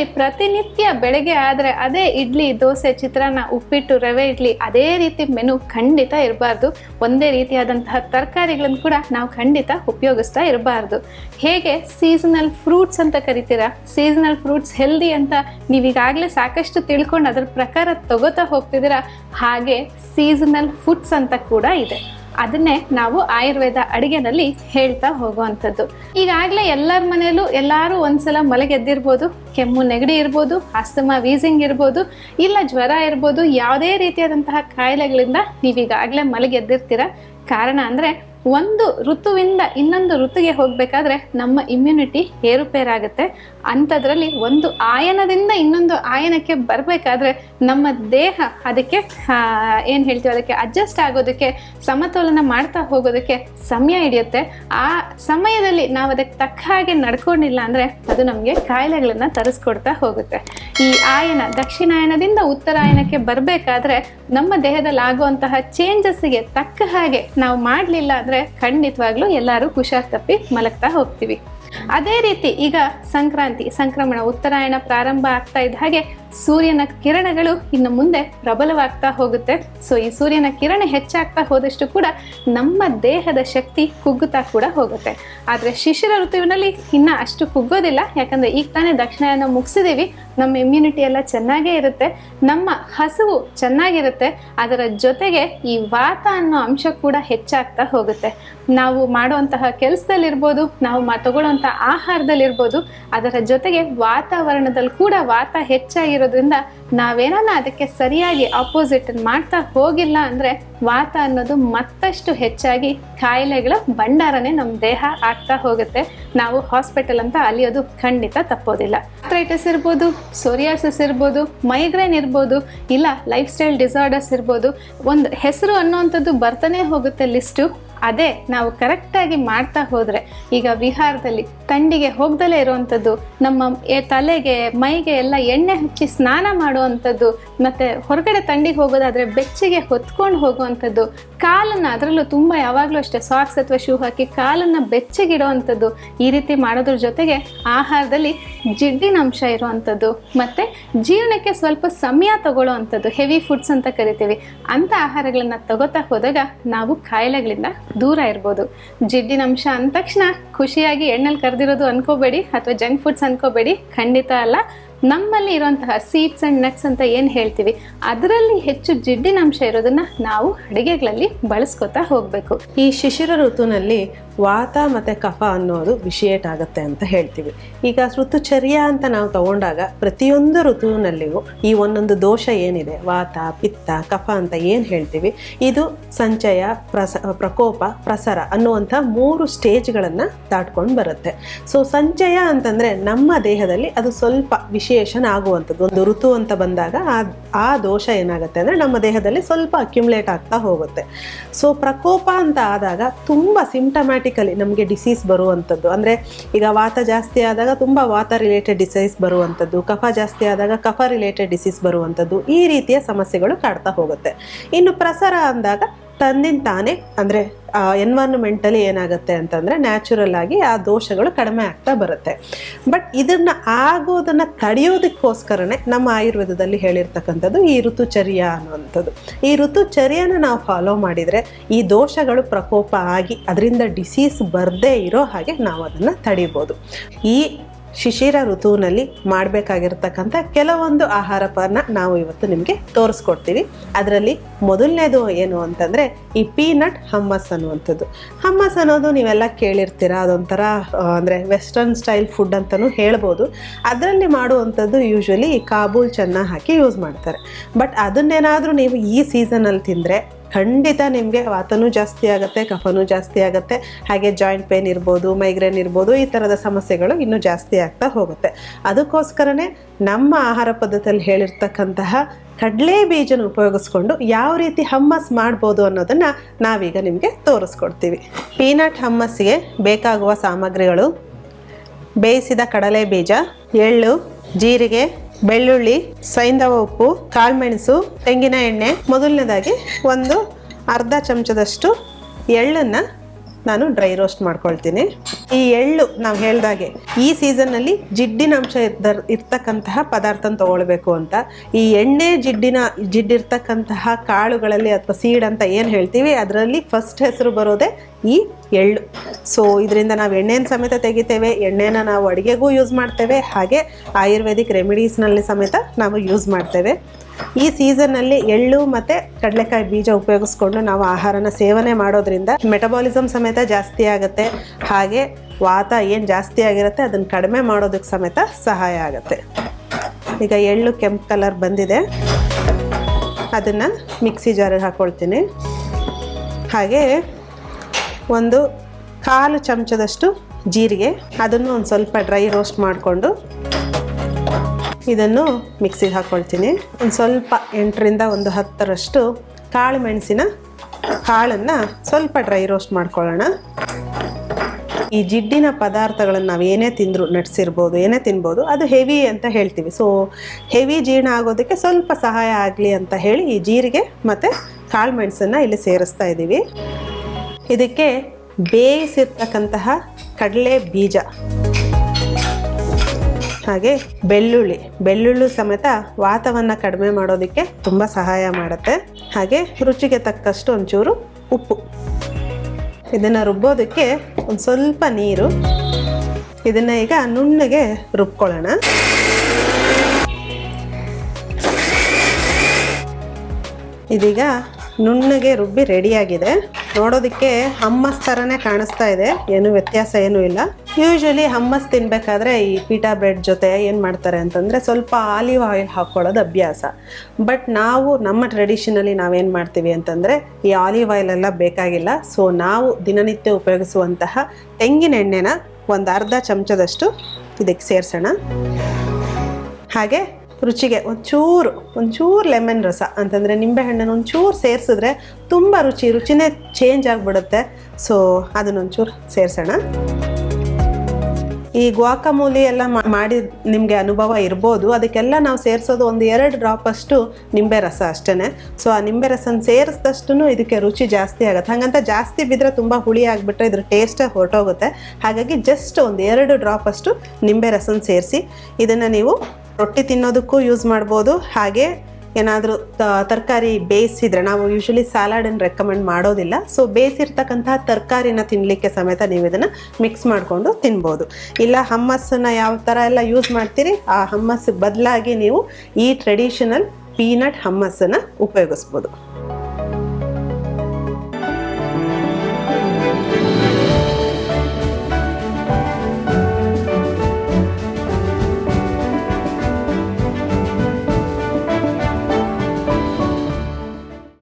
ಮನೆಯಲ್ಲಿ ಪ್ರತಿನಿತ್ಯ ಬೆಳಗ್ಗೆ ಆದರೆ ಅದೇ ಇಡ್ಲಿ, ದೋಸೆ, ಚಿತ್ರಾನ್ನ, ಉಪ್ಪಿಟ್ಟು, ರವೆ ಇಡ್ಲಿ ಅದೇ ರೀತಿ ಮೆನು ಖಂಡಿತ ಇರಬಾರ್ದು. ಒಂದೇ ರೀತಿಯಾದಂತಹ ತರಕಾರಿಗಳನ್ನು ಕೂಡ ನಾವು ಖಂಡಿತ ಉಪಯೋಗಿಸ್ತಾ ಇರಬಾರ್ದು. ಹೇಗೆ ಸೀಸನಲ್ ಫ್ರೂಟ್ಸ್ ಅಂತ ಕರಿತೀರಾ? ಸೀಸನಲ್ ಫ್ರೂಟ್ಸ್ ಹೆಲ್ದಿ ಅಂತ ನೀವೀಗಾಗಲೇ ಸಾಕಷ್ಟು ತಿಳ್ಕೊಂಡು ಅದರ ಪ್ರಕಾರ ತಗೋತಾ ಹೋಗ್ತಿದ್ದೀರಾ? ಹಾಗೆ ಸೀಸನಲ್ ಫುಡ್ಸ್ ಅಂತ ಕೂಡ ಇದೆ. ಅದನ್ನೇ ನಾವು ಆಯುರ್ವೇದ ಅಡಿಗೆನಲ್ಲಿ ಹೇಳ್ತಾ ಹೋಗುವಂಥದ್ದು. ಈಗಾಗಲೇ ಎಲ್ಲರ ಮನೆಯಲ್ಲೂ ಎಲ್ಲರೂ ಒಂದ್ಸಲ ಮಲಗೆದ್ದಿರ್ಬೋದು, ಕೆಮ್ಮು ನೆಗಡಿ ಇರ್ಬೋದು, ಆಸ್ತಮಾ ವೀಸಿಂಗ್ ಇರ್ಬೋದು, ಇಲ್ಲ ಜ್ವರ ಇರ್ಬೋದು, ಯಾವುದೇ ರೀತಿಯಾದಂತಹ ಕಾಯಿಲೆಗಳಿಂದ ನೀವೀಗಾಗಲೇ ಮಲಗೆದ್ದಿರ್ತೀರ. ಕಾರಣ ಅಂದರೆ ಒಂದು ಋತುವಿಂದ ಇನ್ನೊಂದು ಋತುಗೆ ಹೋಗಬೇಕಾದ್ರೆ ನಮ್ಮ ಇಮ್ಯುನಿಟಿ ಏರುಪೇರಾಗುತ್ತೆ. ಅಂಥದ್ರಲ್ಲಿ ಒಂದು ಆಯನದಿಂದ ಇನ್ನೊಂದು ಆಯನಕ್ಕೆ ಬರಬೇಕಾದ್ರೆ ನಮ್ಮ ದೇಹ ಅದಕ್ಕೆ ಏನು ಹೇಳ್ತೀವಿ, ಅದಕ್ಕೆ ಅಡ್ಜಸ್ಟ್ ಆಗೋದಕ್ಕೆ, ಸಮತೋಲನ ಮಾಡ್ತಾ ಹೋಗೋದಕ್ಕೆ ಸಮಯ ಹಿಡಿಯುತ್ತೆ. ಆ ಸಮಯದಲ್ಲಿ ನಾವು ಅದಕ್ಕೆ ತಕ್ಕ ಹಾಗೆ ನಡ್ಕೊಂಡಿಲ್ಲ ಅಂದರೆ ಅದು ನಮಗೆ ಕಾಯಿಲೆಗಳನ್ನು ತರಿಸ್ಕೊಡ್ತಾ ಹೋಗುತ್ತೆ. ಈ ಆಯನ, ದಕ್ಷಿಣಾಯನದಿಂದ ಉತ್ತರಾಯನಕ್ಕೆ ಬರಬೇಕಾದ್ರೆ ನಮ್ಮ ದೇಹದಲ್ಲಿ ಆಗುವಂತಹ ಚೇಂಜಸ್ಗೆ ತಕ್ಕ ಹಾಗೆ ನಾವು ಮಾಡಲಿಲ್ಲ ಅಂದರೆ ಖಂಡಿತವಾಗ್ಲೂ ಎಲ್ಲರೂ ಹುಷಾರ್ ತಪ್ಪಿ ಮಲಗ್ತಾ ಹೋಗ್ತೀವಿ. ಅದೇ ರೀತಿ ಈಗ ಸಂಕ್ರಾಂತಿ, ಸಂಕ್ರಮಣ, ಉತ್ತರಾಯಣ ಪ್ರಾರಂಭ ಆಗ್ತಾ ಇದ್ದ ಹಾಗೆ ಸೂರ್ಯನ ಕಿರಣಗಳು ಇನ್ನು ಮುಂದೆ ಪ್ರಬಲವಾಗ್ತಾ ಹೋಗುತ್ತೆ. ಸೊ ಈ ಸೂರ್ಯನ ಕಿರಣ ಹೆಚ್ಚಾಗ್ತಾ ಹೋದಷ್ಟು ಕೂಡ ನಮ್ಮ ದೇಹದ ಶಕ್ತಿ ಕುಗ್ಗುತ್ತಾ ಕೂಡ ಹೋಗುತ್ತೆ. ಆದರೆ ಶಿಶಿರ ಋತುವಿನಲ್ಲಿ ಇನ್ನೂ ಅಷ್ಟು ಕುಗ್ಗೋದಿಲ್ಲ. ಯಾಕಂದ್ರೆ ಈಗ ತಾನೇ ದಕ್ಷಿಣಾಯನ ಮುಗಿಸಿದೀವಿ. ನಮ್ಮ ಇಮ್ಯುನಿಟಿ ಎಲ್ಲ ಚೆನ್ನಾಗೇ ಇರುತ್ತೆ. ನಮ್ಮ ಹಸುವು ಚೆನ್ನಾಗಿರುತ್ತೆ. ಅದರ ಜೊತೆಗೆ ಈ ವಾತ ಅನ್ನೋ ಅಂಶ ಕೂಡ ಹೆಚ್ಚಾಗ್ತಾ ಹೋಗುತ್ತೆ. ನಾವು ಮಾಡುವಂತಹ ಕೆಲಸದಲ್ಲಿರ್ಬೋದು, ನಾವು ಮಾ ತಗೊಳ್ಳುವಂಥ ಆಹಾರದಲ್ಲಿರ್ಬೋದು, ಅದರ ಜೊತೆಗೆ ವಾತಾವರಣದಲ್ಲಿ ಕೂಡ ವಾತ ಹೆಚ್ಚಾಗಿರೋದ್ರಿಂದ ನಾವೇನನ್ನ ಅದಕ್ಕೆ ಸರಿಯಾಗಿ ಆಪೋಸಿಟ್ ಮಾಡ್ತಾ ಹೋಗಿಲ್ಲ ಅಂದ್ರೆ ವಾತ ಅನ್ನೋದು ಮತ್ತಷ್ಟು ಹೆಚ್ಚಾಗಿ ಕಾಯಿಲೆಗಳ ಭಂಡಾರನೇ ನಮ್ಮ ದೇಹ ಆಗ್ತಾ ಹೋಗುತ್ತೆ. ನಾವು ಹಾಸ್ಪಿಟಲ್ ಅಂತ ಅಲಿಯೋದು ಖಂಡಿತ ತಪ್ಪೋದಿಲ್ಲ. ಆಥ್ರೈಟಿಸ್ ಇರ್ಬೋದು ಸೋರಿಯಾಸಿಸ್ ಇರ್ಬೋದು ಮೈಗ್ರೇನ್ ಇರ್ಬೋದು, ಇಲ್ಲ ಲೈಫ್ ಸ್ಟೈಲ್ ಡಿಸಾರ್ಡರ್ಸ್ ಇರ್ಬೋದು. ಒಂದು ಹೆಸರು ಅನ್ನೋವಂಥದ್ದು ಬರ್ತಾನೆ ಹೋಗುತ್ತೆ ಲಿಸ್ಟು ಅದೇ ನಾವು ಕರೆಕ್ಟಾಗಿ ಮಾಡ್ತಾ ಹೋದರೆ ಈಗ ವಿಹಾರದಲ್ಲಿ ತಂಡಿಗೆ ಹೋಗ್ದಲೇ ಇರುವಂಥದ್ದು, ನಮ್ಮ ತಲೆಗೆ, ಮೈಗೆ ಎಲ್ಲ ಎಣ್ಣೆ ಹಚ್ಚಿ ಸ್ನಾನ ಮಾಡುವಂಥದ್ದು, ಮತ್ತು ಹೊರಗಡೆ ತಂಡಿಗೆ ಹೋಗೋದಾದರೆ ಬೆಚ್ಚಗೆ ಹೊತ್ಕೊಂಡು ಹೋಗುವಂಥದ್ದು, ಕಾಲನ್ನು ಅದರಲ್ಲೂ ತುಂಬ ಯಾವಾಗಲೂ ಅಷ್ಟೇ ಸಾಕ್ಸ್ ಅಥವಾ ಶೂ ಹಾಕಿ ಕಾಲನ್ನು ಬೆಚ್ಚಗಿಡುವಂಥದ್ದು, ಈ ರೀತಿ ಮಾಡೋದ್ರ ಜೊತೆಗೆ ಆಹಾರದಲ್ಲಿ ಜಿಡ್ಡಿನ ಅಂಶ ಇರುವಂಥದ್ದು, ಮತ್ತು ಜೀರ್ಣಕ್ಕೆ ಸ್ವಲ್ಪ ಸಮಯ ತಗೊಳ್ಳೋ ಅಂಥದ್ದು ಹೆವಿ ಫುಡ್ಸ್ ಅಂತ ಕರಿತೀವಿ ಅಂಥ ಆಹಾರಗಳನ್ನು ತಗೋತಾ ಹೋದಾಗ ನಾವು ಕಾಯಿಲೆಗಳಿಂದ ದೂರ ಇರ್ಬೋದು. ಜಿಡ್ಡಿನ ಅಂಶ ಅಂದ ತಕ್ಷಣ ಖುಷಿಯಾಗಿ ಎಣ್ಣೆಲಿ ಕರೆದಿರೋದು ಅನ್ಕೋಬೇಡಿ ಅಥವಾ ಜಂಕ್ ಫುಡ್ಸ್ ಅನ್ಕೋಬೇಡಿ, ಖಂಡಿತ ಅಲ್ಲ. ನಮ್ಮಲ್ಲಿ ಇರುವಂತಹ ಸೀಡ್ಸ್ ಆ್ಯಂಡ್ ನಟ್ಸ್ ಅಂತ ಏನು ಹೇಳ್ತೀವಿ? ಅದರಲ್ಲಿ ಹೆಚ್ಚು ಜಿಡ್ಡಿನ ಅಂಶ ಇರೋದನ್ನ ನಾವು ಅಡುಗೆಗಳಲ್ಲಿ ಬಳಸ್ಕೊತಾ ಹೋಗಬೇಕು. ಈ ಶಿಶಿರ ಋತುನಲ್ಲಿ ವಾತ ಮತ್ತು ಕಫ ಅನ್ನೋದು ವಿಶೇಷ ಆಗುತ್ತೆ ಅಂತ ಹೇಳ್ತೀವಿ. ಈಗ ಋತುಚರ್ಯ ಅಂತ ನಾವು ತಗೊಂಡಾಗ ಪ್ರತಿಯೊಂದು ಋತುವಿನಲ್ಲಿಯೂ ಈ ಒಂದೊಂದು ದೋಷ ಏನಿದೆ? ವಾತ, ಪಿತ್ತ, ಕಫ ಅಂತ ಏನು ಹೇಳ್ತೀವಿ? ಇದು ಸಂಚಯ, ಪ್ರಸ, ಪ್ರಕೋಪ, ಪ್ರಸರ ಅನ್ನುವಂಥ ಮೂರು ಸ್ಟೇಜ್ಗಳನ್ನು ದಾಟ್ಕೊಂಡು ಬರುತ್ತೆ. ಸೊ ಸಂಚಯ ಅಂತಂದರೆ ನಮ್ಮ ದೇಹದಲ್ಲಿ ಅದು ಸ್ವಲ್ಪ ವಿಶೇಷನ ಆಗುವಂಥದ್ದು. ಒಂದು ಋತು ಅಂತ ಬಂದಾಗ ಆ ಆ ದೋಷ ಏನಾಗುತ್ತೆ ಅಂದರೆ ನಮ್ಮ ದೇಹದಲ್ಲಿ ಸ್ವಲ್ಪ ಅಕ್ಯುಮುಲೇಟ್ ಆಗ್ತಾ ಹೋಗುತ್ತೆ. ಸೊ ಪ್ರಕೋಪ ಅಂತ ಆದಾಗ ತುಂಬ ಸಿಂಟಮ್ಯಾಟಿಕಲಿ ನಮಗೆ ಡಿಸೀಸ್ ಬರುವಂಥದ್ದು ಅಂದರೆ ಈಗ ವಾತ ಜಾಸ್ತಿ ಆದಾಗ ತುಂಬ ವಾತ ರಿಲೇಟೆಡ್ ಡಿಸೀಸ್ ಬರುವಂಥದ್ದು ಕಫ ಜಾಸ್ತಿ ಆದಾಗ ಕಫ ರಿಲೇಟೆಡ್ ಡಿಸೀಸ್ ಬರುವಂಥದ್ದು ಈ ರೀತಿಯ ಸಮಸ್ಯೆಗಳು ಕಾಡ್ತಾ ಹೋಗುತ್ತೆ. ಇನ್ನು ಪ್ರಸರ ಅಂದಾಗ ತಂದಿನ ತಾನೇ ಅಂದರೆ ಎನ್ವೈರ್ನ್ಮೆಂಟಲಿ ಏನಾಗುತ್ತೆ ಅಂತಂದರೆ ನ್ಯಾಚುರಲ್ ಆಗಿ ಆ ದೋಷಗಳು ಕಡಿಮೆ ಆಗ್ತಾ ಬರುತ್ತೆ. ಬಟ್ ಇದನ್ನು ಆಗೋದನ್ನು ತಡೆಯೋದಕ್ಕೋಸ್ಕರನೇ ನಮ್ಮ ಆಯುರ್ವೇದದಲ್ಲಿ ಹೇಳಿರ್ತಕ್ಕಂಥದ್ದು ಈ ಋತುಚರ್ಯ ಅನ್ನುವಂಥದ್ದು. ಈ ಋತುಚರ್ಯನ ನಾವು ಫಾಲೋ ಮಾಡಿದರೆ ಈ ದೋಷಗಳು ಪ್ರಕೋಪ ಆಗಿ, ಅದರಿಂದ ಡಿಸೀಸ್ ಬರದೇ ಇರೋ ಹಾಗೆ ನಾವು ಅದನ್ನು ತಡಿಬೋದು. ಈ ಶಿಶಿರ ಋತುವಿನಲ್ಲಿ ಮಾಡಬೇಕಾಗಿರ್ತಕ್ಕಂಥ ಕೆಲವೊಂದು ಆಹಾರಪನ್ನ ನಾವು ಇವತ್ತು ನಿಮಗೆ ತೋರಿಸ್ಕೊಡ್ತೀವಿ. ಅದರಲ್ಲಿ ಮೊದಲನೇದು ಏನು ಅಂತಂದರೆ ಈ ಪೀನಟ್ ಹಮ್ಮಸ್ ಅನ್ನುವಂಥದ್ದು. ಹಮ್ಮಸ್ ಅನ್ನೋದು ನೀವೆಲ್ಲ ಕೇಳಿರ್ತೀರ, ಅದೊಂಥರ ಅಂದರೆ ವೆಸ್ಟರ್ನ್ ಸ್ಟೈಲ್ ಫುಡ್ ಅಂತಲೂ ಹೇಳ್ಬೋದು. ಅದರಲ್ಲಿ ಮಾಡುವಂಥದ್ದು ಯೂಶ್ವಲಿ ಕಾಬೂಲ್ ಚೆನ್ನ ಹಾಕಿ ಯೂಸ್ ಮಾಡ್ತಾರೆ. ಬಟ್ ಅದನ್ನೇನಾದರೂ ನೀವು ಈ ಸೀಸನಲ್ಲಿ ತಿಂದರೆ ಖಂಡಿತ ನಿಮಗೆ ವಾತನೂ ಜಾಸ್ತಿ ಆಗುತ್ತೆ, ಕಫನೂ ಜಾಸ್ತಿ ಆಗುತ್ತೆ. ಹಾಗೆ ಜಾಯಿಂಟ್ ಪೇನ್ ಇರ್ಬೋದು ಮೈಗ್ರೇನ್ ಇರ್ಬೋದು, ಈ ಥರದ ಸಮಸ್ಯೆಗಳು ಇನ್ನೂ ಜಾಸ್ತಿ ಆಗ್ತಾ ಹೋಗುತ್ತೆ. ಅದಕ್ಕೋಸ್ಕರನೇ ನಮ್ಮ ಆಹಾರ ಪದ್ಧತಿಯಲ್ಲಿ ಹೇಳಿರ್ತಕ್ಕಂತಹ ಕಡಲೆ ಬೀಜನ ಉಪಯೋಗಿಸ್ಕೊಂಡು ಯಾವ ರೀತಿ ಹಮ್ಮಸ್ ಮಾಡ್ಬೋದು ಅನ್ನೋದನ್ನು ನಾವೀಗ ನಿಮಗೆ ತೋರಿಸ್ಕೊಡ್ತೀವಿ. ಪೀನಟ್ ಹಮ್ಮಸ್ಸಿಗೆ ಬೇಕಾಗುವ ಸಾಮಗ್ರಿಗಳು ಬೇಯಿಸಿದ ಕಡಲೆ ಬೀಜ, ಎಳ್ಳು, ಜೀರಿಗೆ ಬೆಳ್ಳುಳ್ಳಿ, ಸೈಂಧವ ಉಪ್ಪು, ಕಾಳುಮೆಣಸು, ತೆಂಗಿನ ಎಣ್ಣೆ. ಮೊದಲನೇದಾಗಿ ಒಂದು ಅರ್ಧ ಚಮಚದಷ್ಟು ಎಳ್ಳನ್ನು ನಾನು ಡ್ರೈ ರೋಸ್ಟ್ ಮಾಡ್ಕೊಳ್ತೀನಿ. ಈ ಎಳ್ಳು ನಾವು ಹೇಳ್ದಾಗೆ ಈ ಸೀಸನ್ನಲ್ಲಿ ಜಿಡ್ಡಿನ ಅಂಶ ಇದ್ದರ್ ಇರ್ತಕ್ಕಂತಹ ಪದಾರ್ಥನ ತಗೊಳ್ಬೇಕು ಅಂತ. ಈ ಎಣ್ಣೆ ಜಿಡ್ಡಿನ ಜಿಡ್ಡಿರ್ತಕ್ಕಂತಹ ಕಾಳುಗಳಲ್ಲಿ ಅಥವಾ ಸೀಡ್ ಅಂತ ಏನು ಹೇಳ್ತೀವಿ, ಅದರಲ್ಲಿ ಫಸ್ಟ್ ಹೆಸರು ಬರೋದೇ ಈ ಎಳ್ಳು. ಸೊ ಇದರಿಂದ ನಾವು ಎಣ್ಣೆನ ಸಮೇತ ತೆಗಿತೇವೆ. ಎಣ್ಣೆನ ನಾವು ಅಡುಗೆಗೂ ಯೂಸ್ ಮಾಡ್ತೇವೆ. ಹಾಗೆ ಆಯುರ್ವೇದಿಕ್ ರೆಮಿಡೀಸ್ನಲ್ಲಿ ಸಮೇತ ನಾವು ಯೂಸ್ ಮಾಡ್ತೇವೆ. ಈ ಸೀಸನ್ನಲ್ಲಿ ಎಳ್ಳು ಮತ್ತು ಕಡಲೆಕಾಯಿ ಬೀಜ ಉಪಯೋಗಿಸ್ಕೊಂಡು ನಾವು ಆಹಾರನ ಸೇವನೆ ಮಾಡೋದ್ರಿಂದ ಮೆಟಬಾಲಿಸಮ್ ಸಮೇತ ಜಾಸ್ತಿ ಆಗುತ್ತೆ. ಹಾಗೆ ವಾತ ಏನು ಜಾಸ್ತಿ ಆಗಿರುತ್ತೆ ಅದನ್ನು ಕಡಿಮೆ ಮಾಡೋದಕ್ಕೆ ಸಮೇತ ಸಹಾಯ ಆಗುತ್ತೆ. ಈಗ ಎಳ್ಳು ಕೆಂಪು ಕಲರ್ ಬಂದಿದೆ. ಅದನ್ನು ಮಿಕ್ಸಿ ಜಾರಿಗೆ ಹಾಕ್ಕೊಳ್ತೀನಿ ಹಾಗೆ ಒಂದು ಕಾಲು ಚಮಚದಷ್ಟು ಜೀರಿಗೆ, ಅದನ್ನು ಒಂದು ಸ್ವಲ್ಪ ಡ್ರೈ ರೋಸ್ಟ್ ಮಾಡಿಕೊಂಡು ಇದನ್ನು ಮಿಕ್ಸಿಗೆ ಹಾಕ್ಕೊಳ್ತೀನಿ ಒಂದು ಸ್ವಲ್ಪ ಎಂಟರಿಂದ ಒಂದು ಹತ್ತರಷ್ಟು ಕಾಳು ಮೆಣಸಿನ ಕಾಳನ್ನು ಸ್ವಲ್ಪ ಡ್ರೈ ರೋಸ್ಟ್ ಮಾಡ್ಕೊಳ್ಳೋಣ. ಈ ಜಿಡ್ಡಿನ ಪದಾರ್ಥಗಳನ್ನು ನಾವು ಏನೇ ತಿಂದರೂ ನಟ್ಸಿರ್ಬೋದು ಏನೇ ತಿನ್ಬೋದು, ಅದು ಹೆವಿ ಅಂತ ಹೇಳ್ತೀವಿ. ಸೊ ಹೆವಿ ಜೀರ್ಣ ಆಗೋದಕ್ಕೆ ಸ್ವಲ್ಪ ಸಹಾಯ ಆಗಲಿ ಅಂತ ಹೇಳಿ ಈ ಜೀರಿಗೆ ಮತ್ತು ಕಾಳು ಮೆಣಸನ್ನು ಇಲ್ಲಿ ಸೇರಿಸ್ತಾ ಇದ್ದೀವಿ ಇದಕ್ಕೆ ಬೇಯಿಸಿರ್ತಕ್ಕಂತಹ ಕಡಲೆ ಬೀಜ. ಹಾಗೆ ಬೆಳ್ಳುಳ್ಳಿ. ಬೆಳ್ಳುಳ್ಳಿ ಸಮೇತ ವಾತವನ್ನು ಕಡಿಮೆ ಮಾಡೋದಕ್ಕೆ ತುಂಬ ಸಹಾಯ ಮಾಡುತ್ತೆ. ಹಾಗೆ ರುಚಿಗೆ ತಕ್ಕಷ್ಟು ಒಂಚೂರು ಉಪ್ಪು. ಇದನ್ನು ರುಬ್ಬೋದಕ್ಕೆ ಒಂದು ಸ್ವಲ್ಪ ನೀರು. ಇದನ್ನು ಈಗ ನುಣ್ಣಗೆ ರುಬ್ಕೊಳ್ಳೋಣ. ಇದೀಗ ನುಣ್ಣಗೆ ರುಬ್ಬಿ ರೆಡಿಯಾಗಿದೆ ನೋಡೋದಕ್ಕೆ ಹಮ್ಮಸ್ ಥರನೇ ಕಾಣಿಸ್ತಾ ಇದೆ. ಏನು ವ್ಯತ್ಯಾಸ ಏನೂ ಇಲ್ಲ. ಯೂಶ್ವಲಿ ಹಮ್ಮಸ್ ತಿನ್ನಬೇಕಾದ್ರೆ ಈ ಪೀಟಾ ಬ್ರೆಡ್ ಜೊತೆ ಏನು ಮಾಡ್ತಾರೆ ಅಂತಂದರೆ ಸ್ವಲ್ಪ ಆಲಿವ್ ಆಯಿಲ್ ಹಾಕ್ಕೊಳ್ಳೋದು ಅಭ್ಯಾಸ. ಬಟ್ ನಾವು ನಮ್ಮ ಟ್ರೆಡಿಷನಲ್ಲಿ ನಾವೇನು ಮಾಡ್ತೀವಿ ಅಂತಂದರೆ ಈ ಆಲಿವ್ ಆಯಿಲ್ ಎಲ್ಲ ಬೇಕಾಗಿಲ್ಲ. ಸೊ ನಾವು ದಿನನಿತ್ಯ ಉಪಯೋಗಿಸುವಂತಹ ತೆಂಗಿನ ಎಣ್ಣೆನ ಒಂದು ಅರ್ಧ ಚಮಚದಷ್ಟು ಇದಕ್ಕೆ ಸೇರಿಸೋಣ. ಹಾಗೆ ರುಚಿಗೆ ಒಂಚೂರು ಒಂಚೂರು ಲೆಮನ್ ರಸ ಅಂತಂದರೆ ನಿಂಬೆಹಣ್ಣನ್ನು ಒಂಚೂರು ಸೇರಿಸಿದ್ರೆ ತುಂಬ ರುಚಿ, ರುಚಿನೇ ಚೇಂಜ್ ಆಗಿಬಿಡುತ್ತೆ. ಸೊ ಅದನ್ನೊಂಚೂರು ಸೇರಿಸೋಣ. ಈ ಗ್ವಾಕಮೂಲಿ ಎಲ್ಲ ಮಾಡಿ ನಿಮಗೆ ಅನುಭವ ಇರ್ಬೋದು. ಅದಕ್ಕೆಲ್ಲ ನಾವು ಸೇರಿಸೋದು ಒಂದು ಎರಡು ಡ್ರಾಪಷ್ಟು ನಿಂಬೆ ರಸ ಅಷ್ಟೇ ಸೊ ಆ ನಿಂಬೆ ರಸನ ಸೇರಿಸಿದಷ್ಟು ಇದಕ್ಕೆ ರುಚಿ ಜಾಸ್ತಿ ಆಗುತ್ತೆ. ಹಾಗಂತ ಜಾಸ್ತಿ ಬಿದ್ದರೆ ತುಂಬ ಹುಳಿ ಆಗಿಬಿಟ್ರೆ ಇದ್ರ ಟೇಸ್ಟೇ ಹೊರಟೋಗುತ್ತೆ. ಹಾಗಾಗಿ ಜಸ್ಟ್ ಒಂದು ಎರಡು ಡ್ರಾಪಷ್ಟು ನಿಂಬೆ ರಸನ ಸೇರಿಸಿ ಇದನ್ನು ನೀವು ರೊಟ್ಟಿ ತಿನ್ನೋದಕ್ಕೂ ಯೂಸ್ ಮಾಡ್ಬೋದು. ಹಾಗೆ ಏನಾದರೂ ತರಕಾರಿ ಬೇಯಿಸಿದ್ರೆ, ನಾವು ಯೂಶಲಿ ಸ್ಯಾಲಾಡನ್ನು ರೆಕಮೆಂಡ್ ಮಾಡೋದಿಲ್ಲ. ಸೊ ಬೇಯಿಸಿರ್ತಕ್ಕಂತಹ ತರಕಾರಿನ ತಿನ್ನಲಿಕ್ಕೆ ಸಮೇತ ನೀವು ಇದನ್ನು ಮಿಕ್ಸ್ ಮಾಡಿಕೊಂಡು ತಿನ್ಬೋದು. ಇಲ್ಲ ಹಮ್ಮಸ್ಸನ್ನು ಯಾವ ಥರ ಎಲ್ಲ ಯೂಸ್ ಮಾಡ್ತೀರಿ, ಆ ಹಮ್ಮಸ್ಸಿಗೆ ಬದಲಾಗಿ ನೀವು ಈ ಟ್ರೆಡಿಷನಲ್ ಪೀನಟ್ ಹಮ್ಮಸ್ಸನ್ನು ಉಪಯೋಗಿಸ್ಬೋದು.